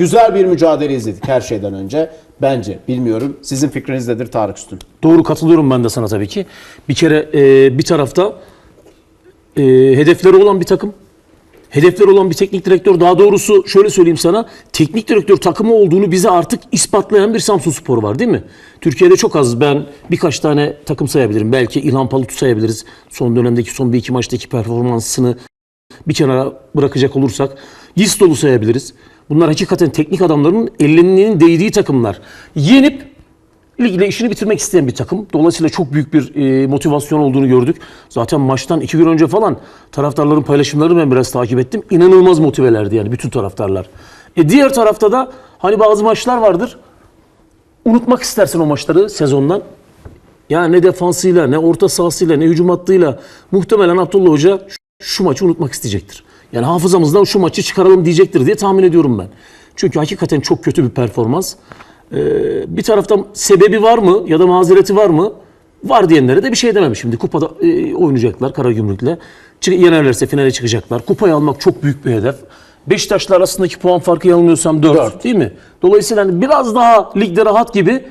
güzel bir mücadele izledik her şeyden önce. Bence. Bilmiyorum. Sizin fikriniz nedir Tarık Üstün? Doğru katılıyorum ben de sana tabii ki. Bir kere e, bir tarafta e, hedefleri olan bir takım. Hedefleri olan bir teknik direktör. Daha doğrusu şöyle söyleyeyim sana. Teknik direktör takımı olduğunu bize artık ispatlayan bir Samsun Spor var değil mi? Türkiye'de çok az. Ben birkaç tane takım sayabilirim. Belki İlhan Palut'u sayabiliriz. Son dönemdeki son bir iki maçtaki performansını bir kenara bırakacak olursak. Gistol'u sayabiliriz. Bunlar hakikaten teknik adamların ellerinin değdiği takımlar. Yenip ligle işini bitirmek isteyen bir takım. Dolayısıyla çok büyük bir e, motivasyon olduğunu gördük. Zaten maçtan iki gün önce falan taraftarların paylaşımlarını ben biraz takip ettim. İnanılmaz motivelerdi yani bütün taraftarlar. E, diğer tarafta da hani bazı maçlar vardır. Unutmak istersin o maçları sezondan. Ya ne defansıyla, ne orta sahasıyla, ne hücum hattıyla muhtemelen Abdullah Hoca şu, şu maçı unutmak isteyecektir. Yani hafızamızdan şu maçı çıkaralım diyecektir diye tahmin ediyorum ben. Çünkü hakikaten çok kötü bir performans. Ee, bir taraftan sebebi var mı ya da mazereti var mı? Var diyenlere de bir şey demem şimdi. Kupada e, oynayacaklar Karagümrük'le. Yenerlerse finale çıkacaklar. Kupayı almak çok büyük bir hedef. Beşiktaş'la arasındaki puan farkı yanılmıyorsam 4, Dört. değil mi? Dolayısıyla hani biraz daha ligde rahat gibi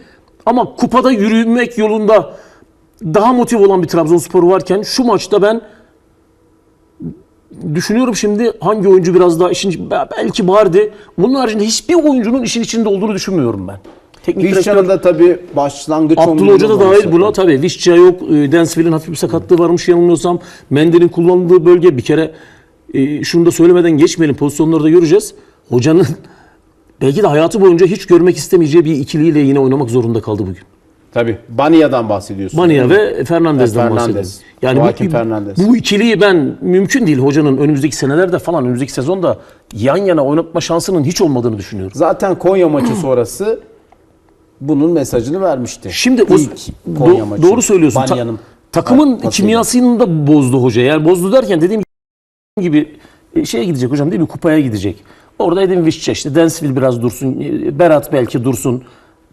ama kupada yürümek yolunda daha motive olan bir Trabzonspor varken şu maçta ben düşünüyorum şimdi hangi oyuncu biraz daha işin belki Bardi. Bunun haricinde hiçbir oyuncunun işin içinde olduğunu düşünmüyorum ben. Teknik Vişcan'ın da tabii başlangıç Abdullah 11'inde Hoca da dahil buna tabii. Vişça yok. E, Densville'in hafif bir sakatlığı varmış yanılmıyorsam. Mender'in kullanıldığı bölge bir kere e, şunu da söylemeden geçmeyelim. Pozisyonları da göreceğiz. Hocanın belki de hayatı boyunca hiç görmek istemeyeceği bir ikiliyle yine oynamak zorunda kaldı bugün. Tabii. Bania'dan bahsediyorsun. Mania ve Fernandez'den Fernandez. bahsediyoruz. Yani Joaquin bu, Fernandez. bu ikiliyi ben mümkün değil hocanın önümüzdeki senelerde falan önümüzdeki sezonda yan yana oynatma şansının hiç olmadığını düşünüyorum. Zaten Konya maçı sonrası bunun mesajını vermişti. Şimdi o, Konya do- maçı. doğru söylüyorsun. Ta- takımın pasıyla. kimyasını da bozdu hoca. Yani bozdu derken dediğim gibi e, şeye gidecek hocam değil mi? Kupaya gidecek. Orada Edin Vişçe işte Densville biraz dursun. e, Berat belki dursun.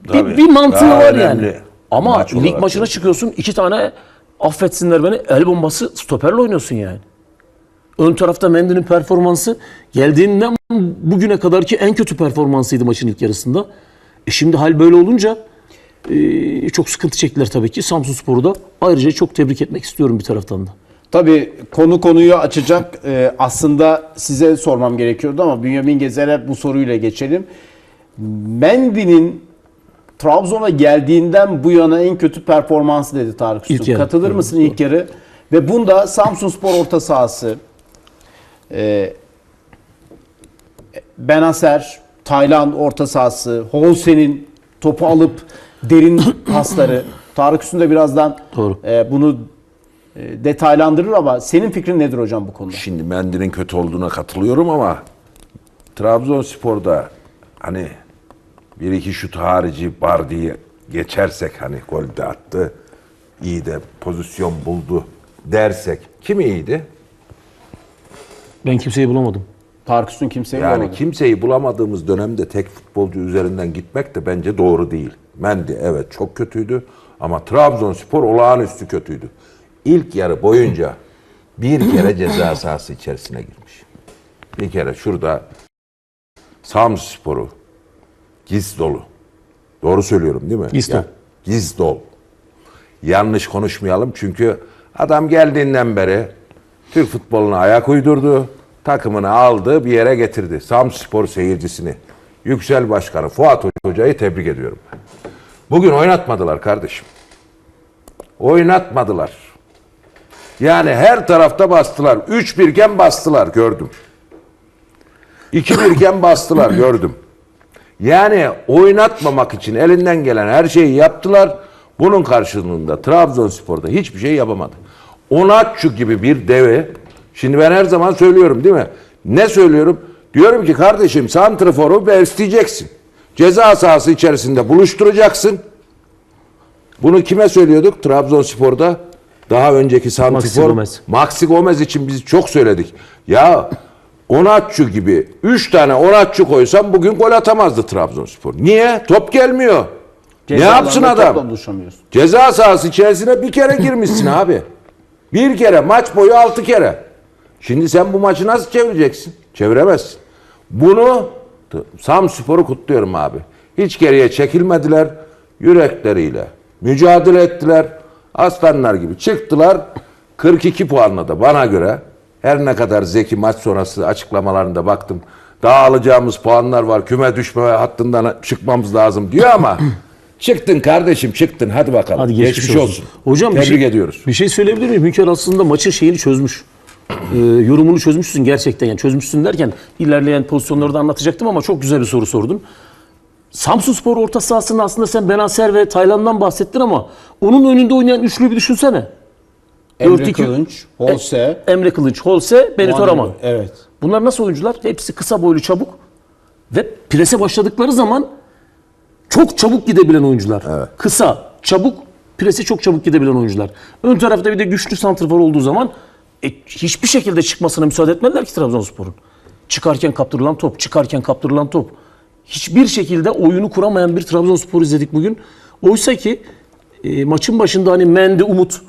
Bir, Tabii. bir mantığı Daha var önemli yani. Ama maç lig olarak maçına yani. çıkıyorsun iki tane affetsinler beni el bombası stoperle oynuyorsun yani. Ön tarafta Mendy'nin performansı geldiğinden bugüne kadarki en kötü performansıydı maçın ilk yarısında. E şimdi hal böyle olunca e, çok sıkıntı çektiler tabii ki. Samsun Spor'u da ayrıca çok tebrik etmek istiyorum bir taraftan da. Tabii konu konuyu açacak. Ee, aslında size sormam gerekiyordu ama Bünyamin Gezer'e bu soruyla geçelim. Mendy'nin Trabzon'a geldiğinden bu yana en kötü performansı dedi Tarık Üstün. Katılır mısın ilk yarı? Ve bunda Samsun Spor orta sahası e, Benaser, Taylan orta sahası, Holsen'in topu alıp derin pasları. Tarık Üstün de birazdan Doğru. e, bunu e, detaylandırır ama senin fikrin nedir hocam bu konuda? Şimdi Mendy'nin kötü olduğuna katılıyorum ama Trabzonspor'da hani bir iki şut harici Bardi'yi geçersek hani gol de attı, iyi de pozisyon buldu dersek kim iyiydi? Ben kimseyi bulamadım. Tarık Üstün kimseyi Yani bulamadı. kimseyi bulamadığımız dönemde tek futbolcu üzerinden gitmek de bence doğru değil. Mendy evet çok kötüydü ama Trabzonspor olağanüstü kötüydü. İlk yarı boyunca bir kere ceza sahası içerisine girmiş. Bir kere şurada Samspor'u giz dolu. Doğru söylüyorum değil mi? Giz dolu. Ya, giz dolu. Yanlış konuşmayalım çünkü adam geldiğinden beri Türk futboluna ayak uydurdu. Takımını aldı bir yere getirdi. Samspor seyircisini. Yüksel Başkanı Fuat Hoca'yı tebrik ediyorum. Bugün oynatmadılar kardeşim. Oynatmadılar. Yani her tarafta bastılar. 3 birken bastılar gördüm. 2 birken bastılar gördüm. Yani oynatmamak için elinden gelen her şeyi yaptılar. Bunun karşılığında Trabzonspor'da hiçbir şey yapamadı. Onatçu gibi bir devi, şimdi ben her zaman söylüyorum değil mi? Ne söylüyorum? Diyorum ki kardeşim santraforu besleyeceksin. Ceza sahası içerisinde buluşturacaksın. Bunu kime söylüyorduk? Trabzonspor'da daha önceki santrafor Gomez. Maxi Gomez için biz çok söyledik. Ya Onatçu gibi 3 tane Onatçu koysam bugün gol atamazdı Trabzonspor. Niye? Top gelmiyor. ne yapsın adam? Ceza sahası içerisine bir kere girmişsin abi. Bir kere maç boyu altı kere. Şimdi sen bu maçı nasıl çevireceksin? Çeviremezsin. Bunu Samspor'u kutluyorum abi. Hiç geriye çekilmediler. Yürekleriyle mücadele ettiler. Aslanlar gibi çıktılar. 42 puanla da bana göre her ne kadar Zeki maç sonrası açıklamalarında baktım. Daha alacağımız puanlar var. Küme düşme hattından çıkmamız lazım diyor ama çıktın kardeşim çıktın. Hadi bakalım. Hadi geçmiş, olsun. Hocam bir Tebrik şey, ediyoruz. Bir şey söyleyebilir miyim? Hünkar aslında maçın şeyini çözmüş. Ee, yorumunu çözmüşsün gerçekten. Yani çözmüşsün derken ilerleyen pozisyonları da anlatacaktım ama çok güzel bir soru sordun. Samsun Spor orta sahasında aslında sen Benaser ve Taylan'dan bahsettin ama onun önünde oynayan üçlüyü bir düşünsene. Emre 4-2 Kılınç, Holse, Emre Kılıç, Holse, Benito Raman. Evet. Bunlar nasıl oyuncular? Hepsi kısa boylu çabuk ve prese başladıkları zaman çok çabuk gidebilen oyuncular. Kısa, çabuk, presi çok çabuk gidebilen oyuncular. Ön tarafta bir de güçlü santrfor olduğu zaman e, hiçbir şekilde çıkmasına müsaade etmediler ki Trabzonspor'un. Çıkarken kaptırılan top, çıkarken kaptırılan top. Hiçbir şekilde oyunu kuramayan bir Trabzonspor izledik bugün. Oysa ki e, maçın başında hani Mende, Umut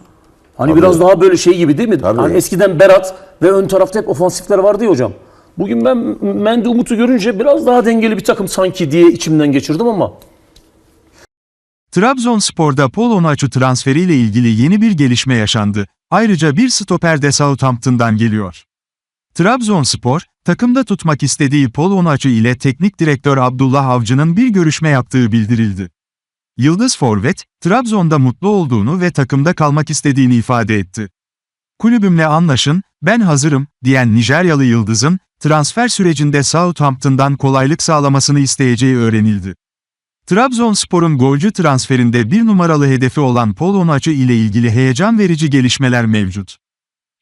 Hani biraz daha böyle şey gibi değil mi? Tabii. Hani eskiden Berat ve ön tarafta hep ofansifler vardı ya hocam. Bugün ben Mende Umut'u görünce biraz daha dengeli bir takım sanki diye içimden geçirdim ama Trabzonspor'da Paul Onuachu transferiyle ilgili yeni bir gelişme yaşandı. Ayrıca bir stoper de Southampton'dan geliyor. Trabzonspor, takımda tutmak istediği Paul Onuachu ile teknik direktör Abdullah Avcı'nın bir görüşme yaptığı bildirildi. Yıldız Forvet, Trabzon'da mutlu olduğunu ve takımda kalmak istediğini ifade etti. Kulübümle anlaşın, ben hazırım, diyen Nijeryalı Yıldız'ın, transfer sürecinde Southampton'dan kolaylık sağlamasını isteyeceği öğrenildi. Trabzonspor'un golcü transferinde bir numaralı hedefi olan Paul ile ilgili heyecan verici gelişmeler mevcut.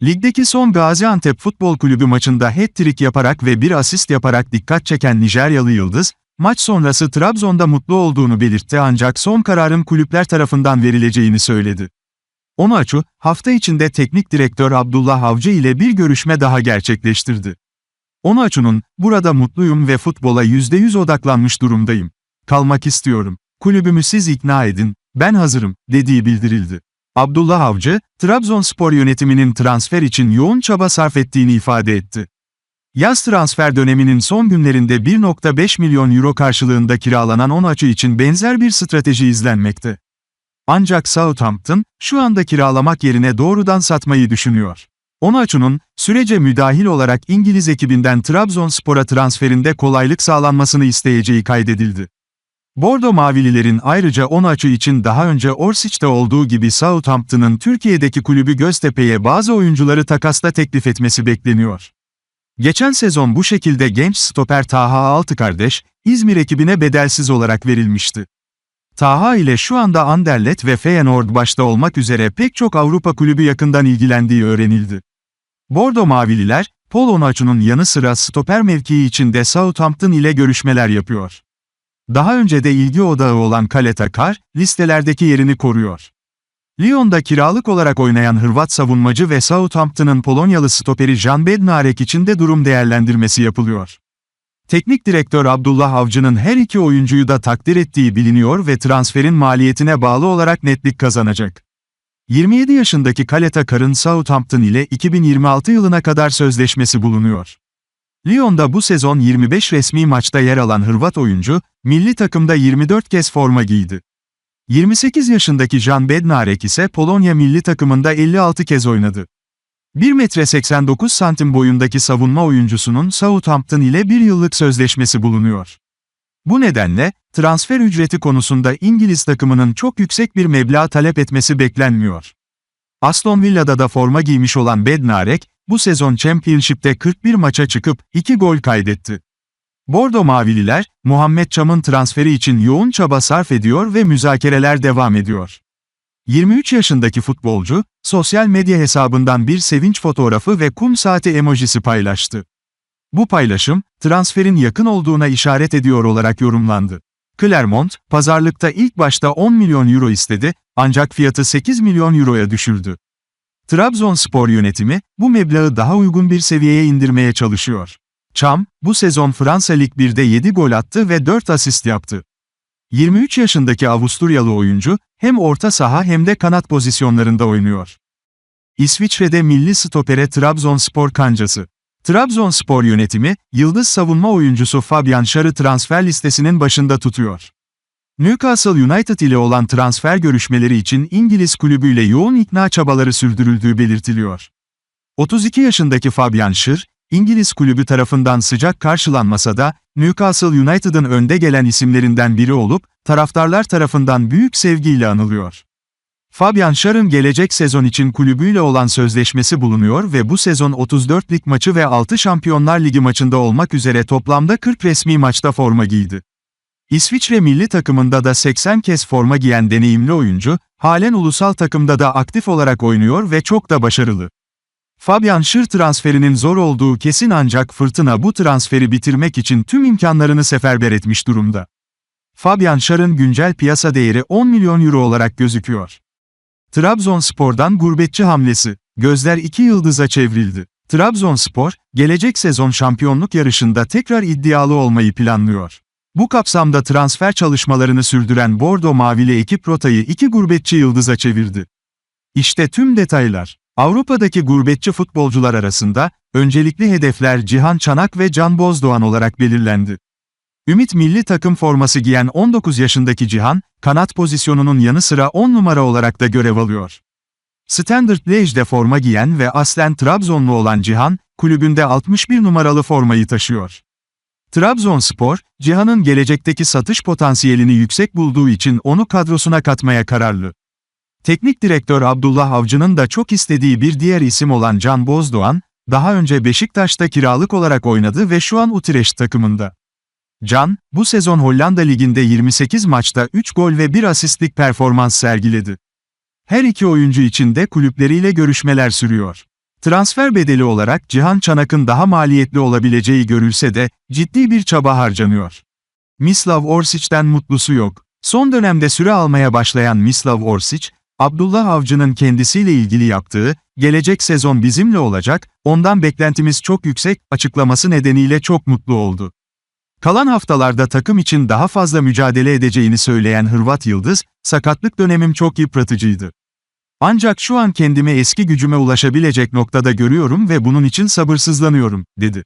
Ligdeki son Gaziantep Futbol Kulübü maçında hat-trick yaparak ve bir asist yaparak dikkat çeken Nijeryalı Yıldız, maç sonrası Trabzon'da mutlu olduğunu belirtti ancak son kararın kulüpler tarafından verileceğini söyledi. Onuachu, hafta içinde teknik direktör Abdullah Avcı ile bir görüşme daha gerçekleştirdi. Onuachu'nun, burada mutluyum ve futbola %100 odaklanmış durumdayım. Kalmak istiyorum. Kulübümü siz ikna edin, ben hazırım, dediği bildirildi. Abdullah Avcı, Trabzonspor yönetiminin transfer için yoğun çaba sarf ettiğini ifade etti. Yaz transfer döneminin son günlerinde 1.5 milyon euro karşılığında kiralanan Onuachu için benzer bir strateji izlenmekte. Ancak Southampton, şu anda kiralamak yerine doğrudan satmayı düşünüyor. Onuachu'nun, sürece müdahil olarak İngiliz ekibinden Trabzonspor'a transferinde kolaylık sağlanmasını isteyeceği kaydedildi. Bordo Mavililerin ayrıca Onuachu için daha önce Orsic'te olduğu gibi Southampton'ın Türkiye'deki kulübü Göztepe'ye bazı oyuncuları takasla teklif etmesi bekleniyor. Geçen sezon bu şekilde genç stoper Taha Altıkardeş, İzmir ekibine bedelsiz olarak verilmişti. Taha ile şu anda Anderlet ve Feyenoord başta olmak üzere pek çok Avrupa kulübü yakından ilgilendiği öğrenildi. Bordo Mavililer, Paul Onuachu'nun yanı sıra stoper mevkii için de Southampton ile görüşmeler yapıyor. Daha önce de ilgi odağı olan Kale Takar, listelerdeki yerini koruyor. Lyon'da kiralık olarak oynayan Hırvat savunmacı ve Southampton'ın Polonyalı stoperi Jan Bednarek için de durum değerlendirmesi yapılıyor. Teknik direktör Abdullah Avcı'nın her iki oyuncuyu da takdir ettiği biliniyor ve transferin maliyetine bağlı olarak netlik kazanacak. 27 yaşındaki Kale Takar'ın Southampton ile 2026 yılına kadar sözleşmesi bulunuyor. Lyon'da bu sezon 25 resmi maçta yer alan Hırvat oyuncu, milli takımda 24 kez forma giydi. 28 yaşındaki Jan Bednarek ise Polonya milli takımında 56 kez oynadı. 1 metre 89 santim boyundaki savunma oyuncusunun Southampton ile bir yıllık sözleşmesi bulunuyor. Bu nedenle, transfer ücreti konusunda İngiliz takımının çok yüksek bir meblağ talep etmesi beklenmiyor. Aston Villa'da da forma giymiş olan Bednarek, bu sezon Championship'te 41 maça çıkıp 2 gol kaydetti. Bordo Mavililer, Muhammed Çam'ın transferi için yoğun çaba sarf ediyor ve müzakereler devam ediyor. 23 yaşındaki futbolcu, sosyal medya hesabından bir sevinç fotoğrafı ve kum saati emojisi paylaştı. Bu paylaşım, transferin yakın olduğuna işaret ediyor olarak yorumlandı. Clermont, pazarlıkta ilk başta 10 milyon euro istedi, ancak fiyatı 8 milyon euroya düşürdü. Trabzonspor yönetimi, bu meblağı daha uygun bir seviyeye indirmeye çalışıyor. Çam, bu sezon Fransa Lig 1'de 7 gol attı ve 4 asist yaptı. 23 yaşındaki Avusturyalı oyuncu, hem orta saha hem de kanat pozisyonlarında oynuyor. İsviçre'de milli stopere Trabzonspor kancası. Trabzonspor yönetimi, yıldız savunma oyuncusu Fabian Schär'ı transfer listesinin başında tutuyor. Newcastle United ile olan transfer görüşmeleri için İngiliz kulübüyle yoğun ikna çabaları sürdürüldüğü belirtiliyor. 32 yaşındaki Fabian Schär, İngiliz kulübü tarafından sıcak karşılanmasa da, Newcastle United'ın önde gelen isimlerinden biri olup, taraftarlar tarafından büyük sevgiyle anılıyor. Fabian Schär'ın gelecek sezon için kulübüyle olan sözleşmesi bulunuyor ve bu sezon 34 lig maçı ve 6 Şampiyonlar Ligi maçında olmak üzere toplamda 40 resmi maçta forma giydi. İsviçre milli takımında da 80 kez forma giyen deneyimli oyuncu, halen ulusal takımda da aktif olarak oynuyor ve çok da başarılı. Fabian Schär transferinin zor olduğu kesin ancak Fırtına bu transferi bitirmek için tüm imkanlarını seferber etmiş durumda. Fabian Schär'ın güncel piyasa değeri 10 milyon euro olarak gözüküyor. Trabzonspor'dan gurbetçi hamlesi, gözler iki yıldıza çevrildi. Trabzonspor, gelecek sezon şampiyonluk yarışında tekrar iddialı olmayı planlıyor. Bu kapsamda transfer çalışmalarını sürdüren Bordo Mavili ekip rotayı iki gurbetçi yıldıza çevirdi. İşte tüm detaylar. Avrupa'daki gurbetçi futbolcular arasında, öncelikli hedefler Cihan Çanak ve Can Bozdoğan olarak belirlendi. Ümit milli takım forması giyen 19 yaşındaki Cihan, kanat pozisyonunun yanı sıra 10 numara olarak da görev alıyor. Standard Liège'de forma giyen ve aslen Trabzonlu olan Cihan, kulübünde 61 numaralı formayı taşıyor. Trabzonspor, Cihan'ın gelecekteki satış potansiyelini yüksek bulduğu için onu kadrosuna katmaya kararlı. Teknik direktör Abdullah Avcı'nın da çok istediği bir diğer isim olan Can Bozdoğan, daha önce Beşiktaş'ta kiralık olarak oynadı ve şu an Utrecht takımında. Can, bu sezon Hollanda Ligi'nde 28 maçta 3 gol ve 1 asistlik performans sergiledi. Her iki oyuncu için de kulüpleriyle görüşmeler sürüyor. Transfer bedeli olarak Cihan Çanak'ın daha maliyetli olabileceği görülse de, ciddi bir çaba harcanıyor. Mislav Orsic'den mutlusu yok. Son dönemde süre almaya başlayan Mislav Orsic, Abdullah Avcı'nın kendisiyle ilgili yaptığı, gelecek sezon bizimle olacak, ondan beklentimiz çok yüksek, açıklaması nedeniyle çok mutlu oldu. Kalan haftalarda takım için daha fazla mücadele edeceğini söyleyen Hırvat Yıldız, sakatlık dönemim çok yıpratıcıydı. Ancak şu an kendimi eski gücüme ulaşabilecek noktada görüyorum ve bunun için sabırsızlanıyorum, dedi.